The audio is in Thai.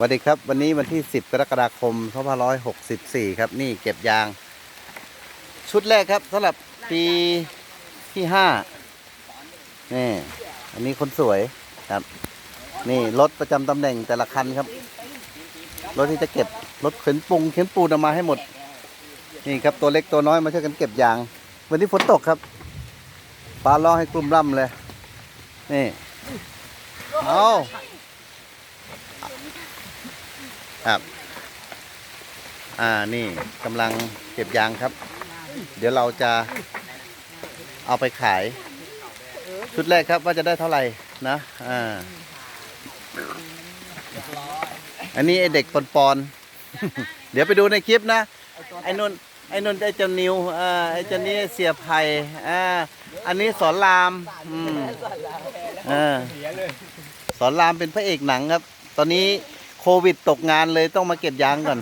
สวัสดีครับ วันนี้วันที่ 10 กรกฎาคม 2564 ครับ นี่เก็บยาง ชุดแรกครับสำหรับปีที่ 5 นี่ อันนี้คนสวยครับ นี่รถประจำตำแหน่งแต่ละคันครับ รถที่จะเก็บ รถเข็นปุงเข็นปูนเอามาให้หมด นี่ครับตัวเล็กตัวน้อยมาช่วยกันเก็บยาง วันนี้ฝนตกครับฟ้าร้องให้กลุ่มร่ำเลย นี่ เอา ครับ อ่านี่กำลังเก็บยางครับ เดี๋ยวเราจะเอาไปขาย ชุดแรกครับว่าจะได้เท่าไหร่นะอ่าอันนี้ไอเด็กปอนปอนๆเดี๋ยวไปดูในคลิปนะไอ้นนไอ้นนไอ้เจ้านิวอ่าไอ้เจ้านี้เสียไผ่อ่าอันนี้สอนรามอืมอ่าสอนรามเป็นพระเอกหนังครับ ตอนนี้ โควิดตกงานเลยต้องมาเก็บยางก่อน